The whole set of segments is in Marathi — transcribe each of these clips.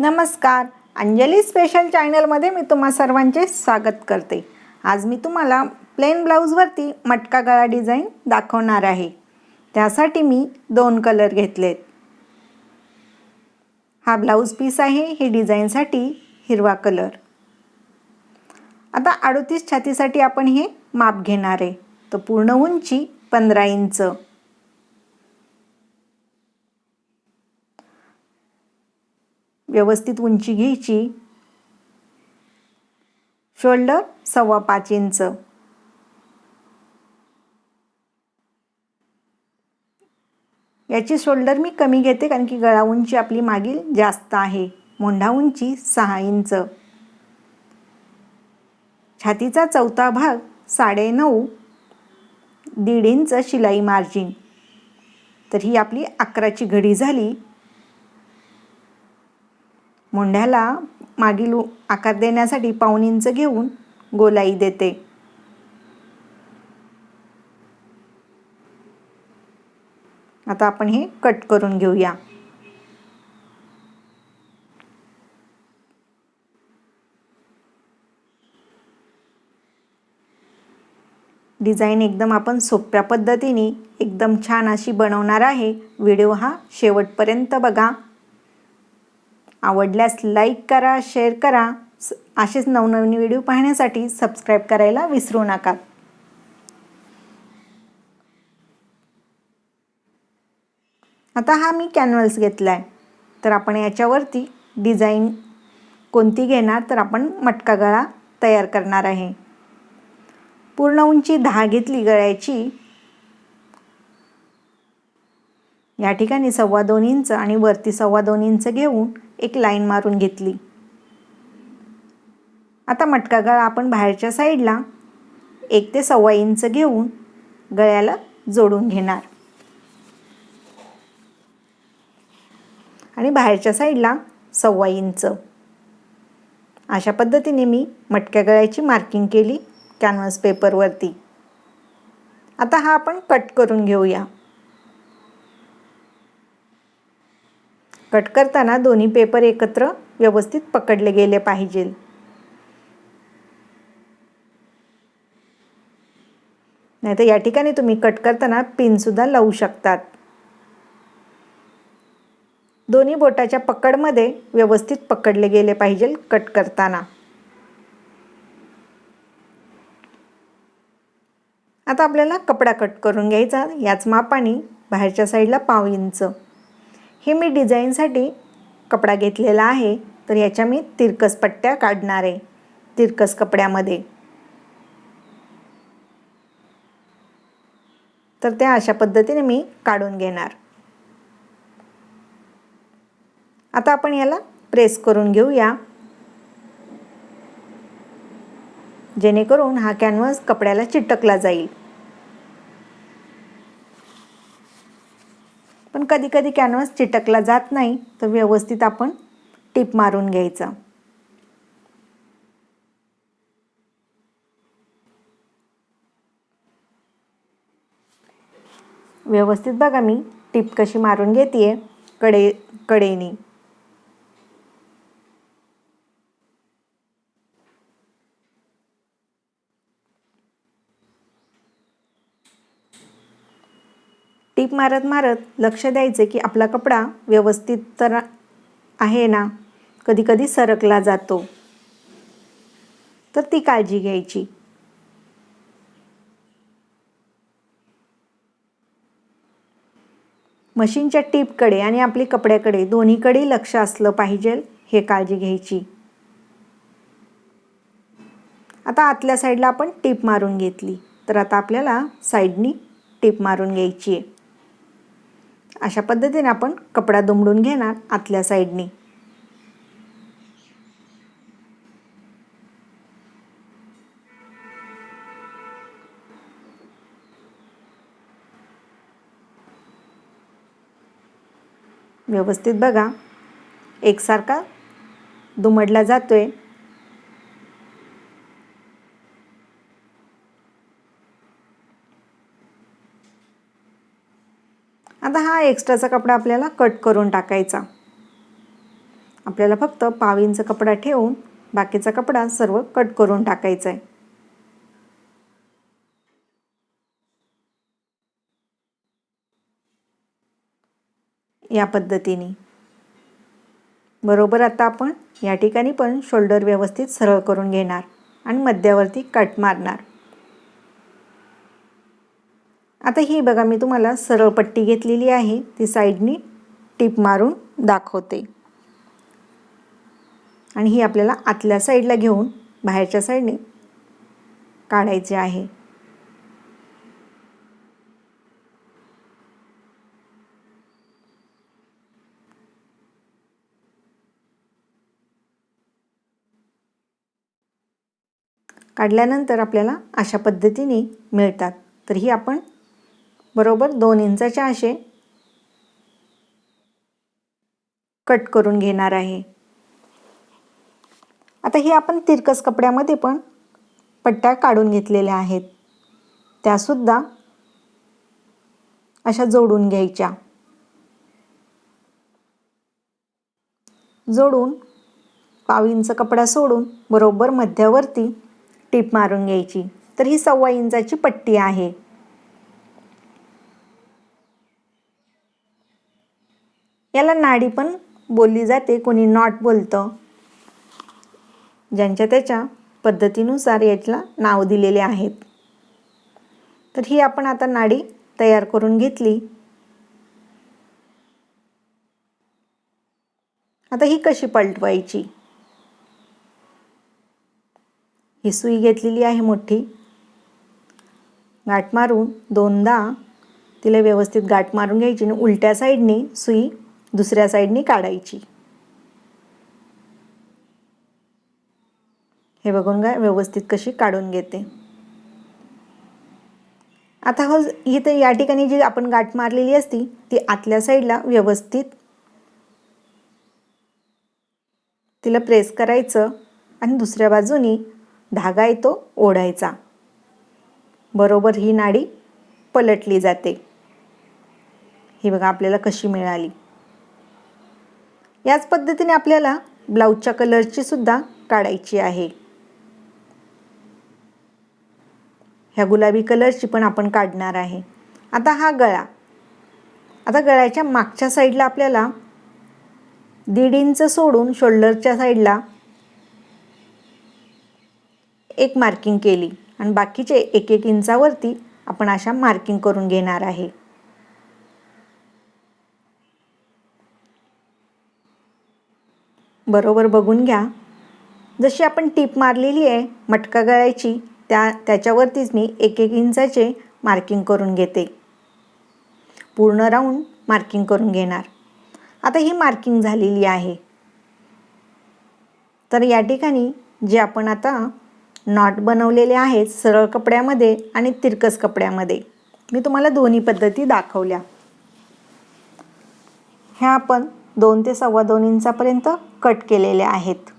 नमस्कार. अंजली स्पेशल चॅनलमध्ये मी तुम्हा सर्वांचे स्वागत करते. आज मी तुम्हाला प्लेन ब्लाऊजवरती मटका गळा डिझाईन दाखवणार आहे. त्यासाठी मी दोन कलर घेतलेत. हा ब्लाऊज पीस आहे हे डिझाईनसाठी हिरवा कलर आता अडोतीस छातीसाठी आपण हे माप घेणार आहे. तर पूर्ण उंची पंधरा इंच. व्यवस्थित उंची घ्यायची. शोल्डर सव्वा पाच इंच. याची शोल्डर मी कमी घेते कारण की गळा उंची आपली मागील जास्त आहे. मोंढा उंची सहा इंच. छातीचा चौथा भाग साडेनऊ दीड इंच शिलाई मार्जिन. तर ही आपली अकराची घडी झाली. मोंढ्याला मागील आकार देण्यासाठी पाऊण इंच घेऊन गोलाई देते. आता आपण हे कट करून घेऊया. डिझाईन एकदम आपण सोप्या पद्धतीने एकदम छान अशी बनवणार आहे. व्हिडिओ हा शेवटपर्यंत बघा. आवडल्यास लाईक करा शेअर करा. असेच नवनवीन व्हिडिओ पाहण्यासाठी सबस्क्राईब करायला विसरू नका. आता हा मी कॅनव्हस घेतला आहे तर आपण याच्यावरती डिझाईन कोणती घेणार तर आपण मटका गळा तयार करणार आहे. पूर्ण उंची दहा घेतली गळ्याची. या ठिकाणी सव्वा दोन इंच आणि वरती सव्वा दोन इंच घेऊन एक लाईन मारून घेतली. आता मटका गळा आपण बाहेरच्या साईडला एक ते सव्वा इंच घेऊन गळ्याला जोडून घेणार. आणि बाहेरच्या साईडला सव्वा इंच. अशा पद्धतीने मी मटक्या गळ्याची मार्किंग केली कॅनव्हास पेपरवरती आता हा आपण कट करून घेऊया. कट करताना दोन्ही पेपर एकत्र व्यवस्थित पकडले गेले पाहिजे. नाहीतर या ठिकाणी तुम्ही कट करताना पिनसुद्धा लावू शकतात. दोन्ही बोटाच्या पकडमध्ये व्यवस्थित पकडले गेले पाहिजे कट करताना. आता आपल्याला कपडा कट करून घ्यायचा याच मापाने बाहेरच्या साईडला पाव इंच. हे मी डिझाईनसाठी कपडा घेतलेला आहे. तर याच्या मी तिरकस पट्ट्या काढणार आहे. तिरकस कपड्यामध्ये. तर त्या अशा पद्धतीने मी काढून घेणार. आता आपण याला प्रेस करून घेऊया. जेणेकरून हा कॅनव्हास कपड्याला चिटकला जाईल. कधी कधी कॅनव्हास चिटकला जात नाही तर व्यवस्थित आपण टिप मारून घ्यायचा. व्यवस्थित बघा मी टीप कशी मारून घेते कडे कडेनी. टीप मारत मारत लक्ष द्यायचे की आपला कपडा व्यवस्थित तर आहे ना? कधीकधी सरकला जातो. तर ती काळजी घ्यायची. मशीनच्या टीपकडे आणि आपली कपड्याकडे दोन्हीकडे लक्ष असलं पाहिजे हे काळजी घ्यायची. आता आतल्या साईडला आपण टीप मारून घेतली. तर आता आपल्याला साईडनी टीप मारून घ्यायची आहे. अशा पद्धतीने आपण कपडा दुमडून घेणार आतल्या साईडनी. व्यवस्थित बघा. एकसारखा दुमडला जातोय. आता हा एक्स्ट्राचा कपडा आपल्याला कट करून टाकायचा. आपल्याला फक्त पावींचा कपडा ठेवून बाकीचा कपडा सर्व कट करून टाकायचा आहे या पद्धतीने. बरोबर आता आपण या ठिकाणी पण शोल्डर व्यवस्थित सरळ करून घेणार आणि मध्यावरती कट मारणार. आता ही बघा मी तुम्हाला सरळ पट्टी घेतलेली आहे. ती साईडनी टीप मारून दाखवते. आणि ही आपल्याला आतल्या साईडला घेऊन बाहेरच्या साईडने काढायचे आहे. काढल्यानंतर आपल्याला अशा पद्धतीने मिळतात. तर ही आपण बरोबर दोन इंचाचे असे. कट करून घेणार आहे. आता ही आपण तिरकस कपड्यामध्ये पण पट्ट्या काढून घेतलेल्या आहेत. त्यासुद्धा अशा जोडून घ्यायच्या. जोडून पाव इंच कपडा सोडून बरोबर मध्यावरती टीप मारून घ्यायची. तर ही सव्वा इंचाची पट्टी आहे. याला नाडी पण बोलली जाते कोणी नॉट बोलतं. ज्यांच्या त्याच्या पद्धतीनुसार याला नाव दिलेले आहेत. तर ही आपण आता नाडी तयार करून घेतली. आता ही कशी पलटवायची? ही सुई घेतलेली आहे मोठी. गाठ मारून दोनदा तिला व्यवस्थित गाठ मारून घ्यायची आणि उलट्या साईडने सुई दुसऱ्या साईडनी काढायची. हे बघून काय व्यवस्थित कशी काढून घेते. आता हो इथे या ठिकाणी जी आपण गाठ मारलेली असती ती आतल्या साईडला व्यवस्थित तिला प्रेस करायचं आणि दुसऱ्या बाजूनी धागा येतो ओढायचा. बरोबर ही नाडी पलटली जाते. ही बघा आपल्याला कशी मिळाली. याच पद्धतीने आपल्याला ब्लाऊजच्या कलरची सुद्धा काढायची आहे. ह्या गुलाबी कलरची पण आपण काढणार आहे. आता हा गळा. आता गळ्याच्या मागच्या साईडला आपल्याला दीड इंच सोडून शोल्डरच्या साईडला एक मार्किंग केली. आणि बाकीचे एक एक इंचावरती आपण अशा मार्किंग करून घेणार आहे. बरोबर बघून घ्या. जशी आपण टीप मारलेली आहे मटका गळायची त्या त्याच्यावरतीच मी एक एक इंचाचे मार्किंग करून घेते. पूर्ण राऊंड मार्किंग करून घेणार. आता ही मार्किंग झालेली आहे. तर या ठिकाणी जे आपण आता नॉट बनवलेले आहेत सरळ कपड्यामध्ये आणि तिरकस कपड्यामध्ये मी तुम्हाला दोन्ही पद्धती दाखवल्या. ह्या आपण दोन ते सव्वा दोन इंचापर्यंत कट केलेल्या आहेत.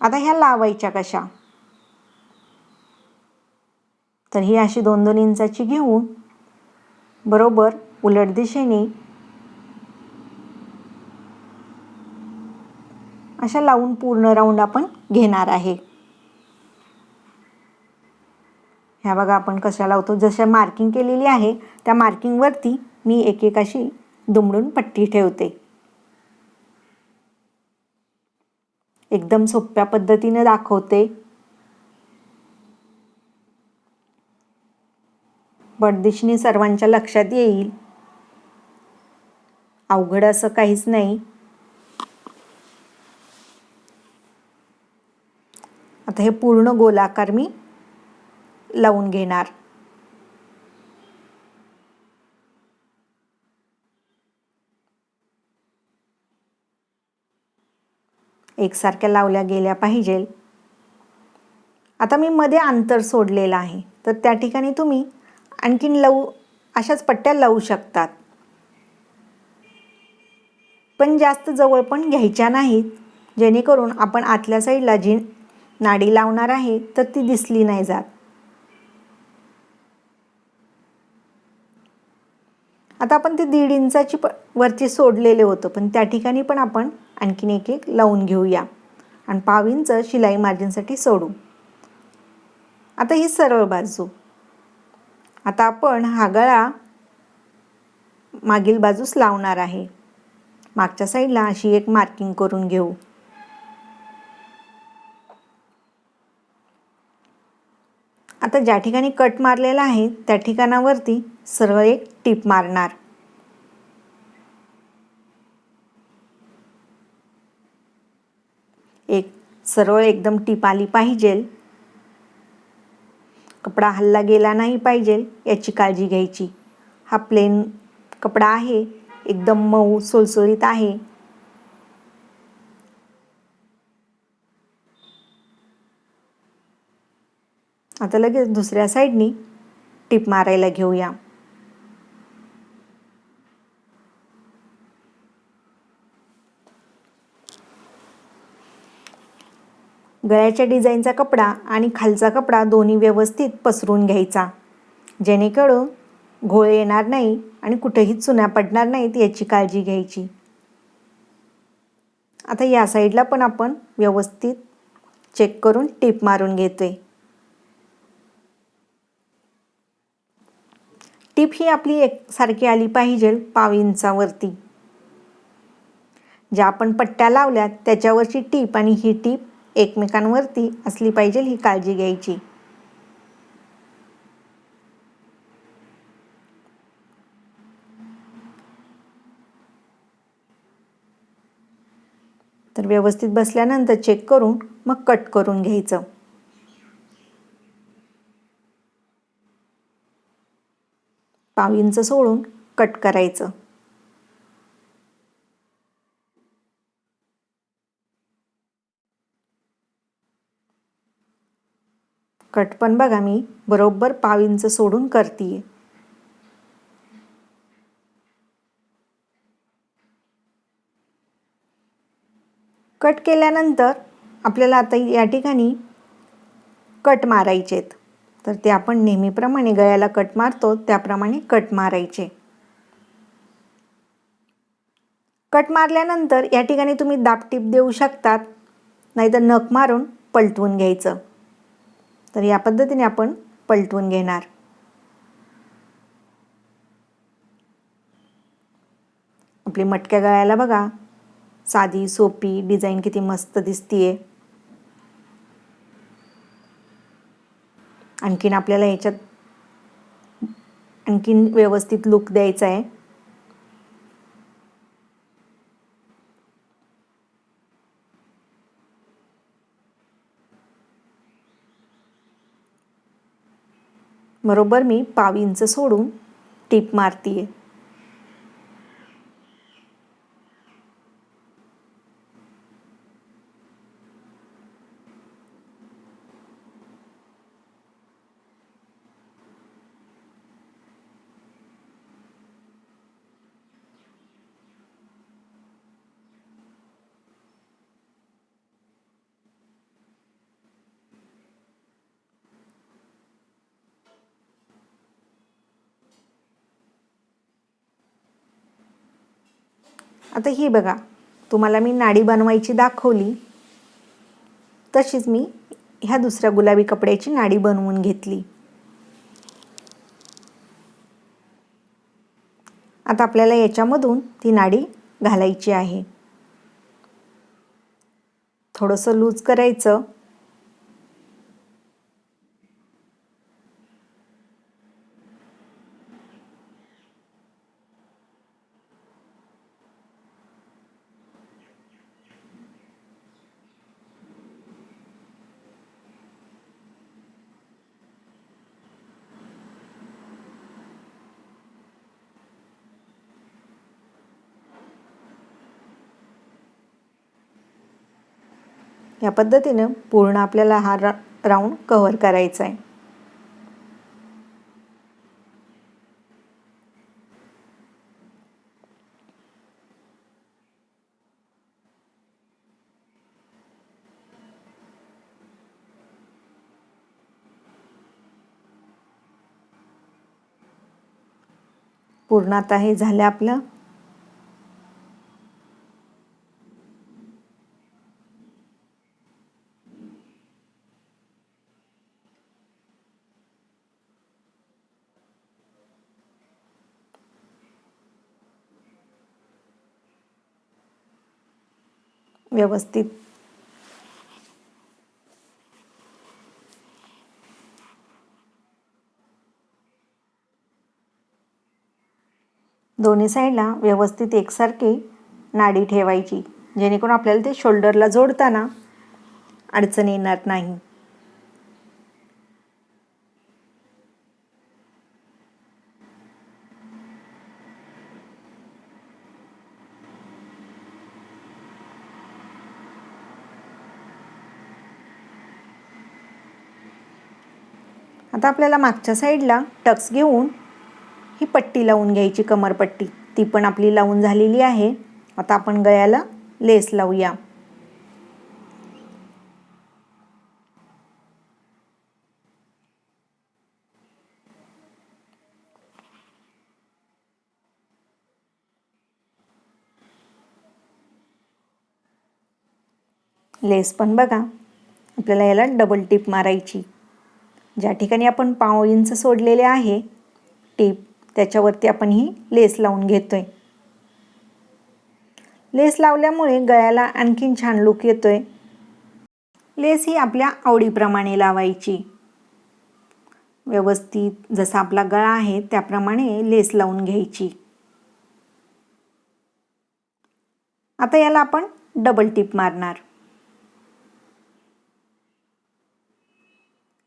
आता ह्या लावायच्या कशा? तर ही अशी दोन दोन इंचाची घेऊन बरोबर उलट दिशेने अशा लावून पूर्ण राऊंड आपण घेणार आहे. ह्या बघा आपण कशा लावतो. जशा मार्किंग केलेली आहे त्या मार्किंगवरती मी एक एक अशी दुमडून पट्टी ठेवते. एकदम सोप्या पद्धतीने दाखवते. बडदिशनी सर्वांच्या लक्षात येईल. अवघड असं काहीच नाही. आता हे पूर्ण गोलाकार मी लावून घेणार. एकसारख्या लावल्या गेल्या पाहिजेल आता मी मध्ये अंतर सोडलेलं आहे. तर त्या ठिकाणी तुम्ही आणखीन लवू अशाच पट्ट्या लावू शकतात. पण जास्त जवळ पण घ्यायच्या नाहीत. जेणेकरून आपण आतल्या साईडला जी नाडी लावणार आहे तर ती दिसली नाही जात. आता आपण ते दीड इंचाची प वरती सोडलेले होतं पण त्या ठिकाणी पण आपण आणखीन एक एक लावून घेऊया. आणि पाव इंच शिलाई मार्जिनसाठी सोडू. आता ही सरळ बाजू. आता आपण हा गळा मागील बाजूस लावणार आहे. मागच्या साईडला अशी एक मार्किंग करून घेऊ. आता ज्या ठिकाणी कट मारलेला आहे त्या ठिकाणावरती सरळ एक टीप मारणार. एक सरळ एकदम टीप आली पाहिजे. कपडा हल्ला गेला नाही पाहिजे याची काळजी घ्यायची. हा प्लेन कपडा आहे एकदम मऊ सुलसुलीत आहे. आता लगेच दुसऱ्या साईडनी टीप मारायला घेऊया. गळ्याच्या डिझाईनचा कपडा आणि खालचा कपडा दोन्ही व्यवस्थित पसरून घ्यायचा. जेणेकरून घोळ येणार नाही आणि कुठेही चुन्या पडणार नाहीत याची काळजी घ्यायची. आता या साईडला पण आपण व्यवस्थित चेक करून टीप मारून घेतोय. टीप ही आपली एक सारखी आली पाहिजे पाव इंचावरती. ज्या आपण पट्ट्या लावल्यात त्याच्यावरची टीप आणि ही टीप एकमेकांवरती असली पाहिजे ही काळजी घ्यायची. तर व्यवस्थित बसल्यानंतर चेक करून मग कट करून घ्यायचं. पाव इंच सोडून कट करायचं. कट पण बघा मी बरोबर पाव इंच सोडून करते कट केल्यानंतर आपल्याला आता या ठिकाणी कट मारायचे आहेत तर ते आपण नेहमीप्रमाणे गळ्याला कट मारतो त्याप्रमाणे कट मारायचे. कट मारल्यानंतर या ठिकाणी तुम्ही दाबटीप देऊ शकतात नाहीतर नख मारून पलटवून घ्यायचं. तर या पद्धतीने आपण पलटवून घेणार. आपली मटक्या गळायला बघा. साधी सोपी डिझाईन किती मस्त दिसतीये. आणखीन आपल्याला ह्याच्यात आणखीन व्यवस्थित लुक द्यायचा आहे बरोबर मी पाव इंच सोडून टीप मारतीये. आता ही बघा तुम्हाला मी नाडी बनवायची दाखवली. तशीच मी ह्या दुसऱ्या गुलाबी कपड्याची नाडी बनवून घेतली. आता आपल्याला याच्यामधून ती नाडी घालायची आहे. थोडंसं लूज करायचं. या पद्धतीनं पूर्ण आपल्याला हा रा राऊंड कव्हर करायचा आहे. पूर्ण आता हे झालं आपलं. व्यवस्थित. दोन्ही साईडला व्यवस्थित एकसारखी नाडी ठेवायची जेणेकरून आपल्याला ते शोल्डरला जोडताना अडचण येणार नाही. आता आपल्याला मागच्या साईडला टक्स घेऊन ही पट्टी लावून घ्यायची कमरपट्टी ती पण आपली लावून झालेली आहे. आता आपण गळ्याला लेस लावूया. लेस पण बघा. आपल्याला याला डबल टिप मारायची. ज्या ठिकाणी आपण पाव इंच सोडलेले आहे टीप त्याच्यावरती आपण ही लेस लावून घेतोय. लेस लावल्यामुळे गळ्याला आणखीन छान लुक येतोय. लेस ही आपल्या आवडीप्रमाणे लावायची. व्यवस्थित जसा आपला गळा आहे त्याप्रमाणे लेस लावून घ्यायची. आता याला आपण डबल टिप मारणार.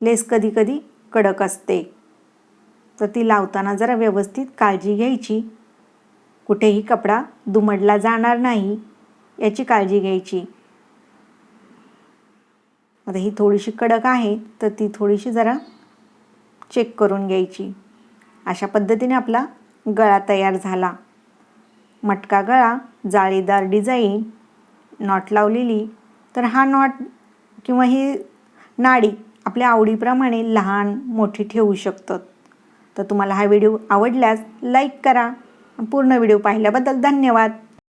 लेस कधीकधी कडक असते. तर ती लावताना जरा व्यवस्थित काळजी घ्यायची. कुठेही कपडा दुमडला जाणार नाही याची काळजी घ्यायची. आता ही थोडीशी कडक आहे तर ती थोडीशी जरा चेक करून घ्यायची. अशा पद्धतीने आपला गळा तयार झाला. मटका गळा जाळीदार डिझाईन नॉट लावलेली. तर हा नॉट किंवा ही नाडी आपल्या आवडीप्रमाणे लहान मोठी ठेवू शकतात. तर तुम्हाला हा व्हिडिओ आवडल्यास लाईक करा. पूर्ण व्हिडिओ पाहिल्याबद्दल धन्यवाद.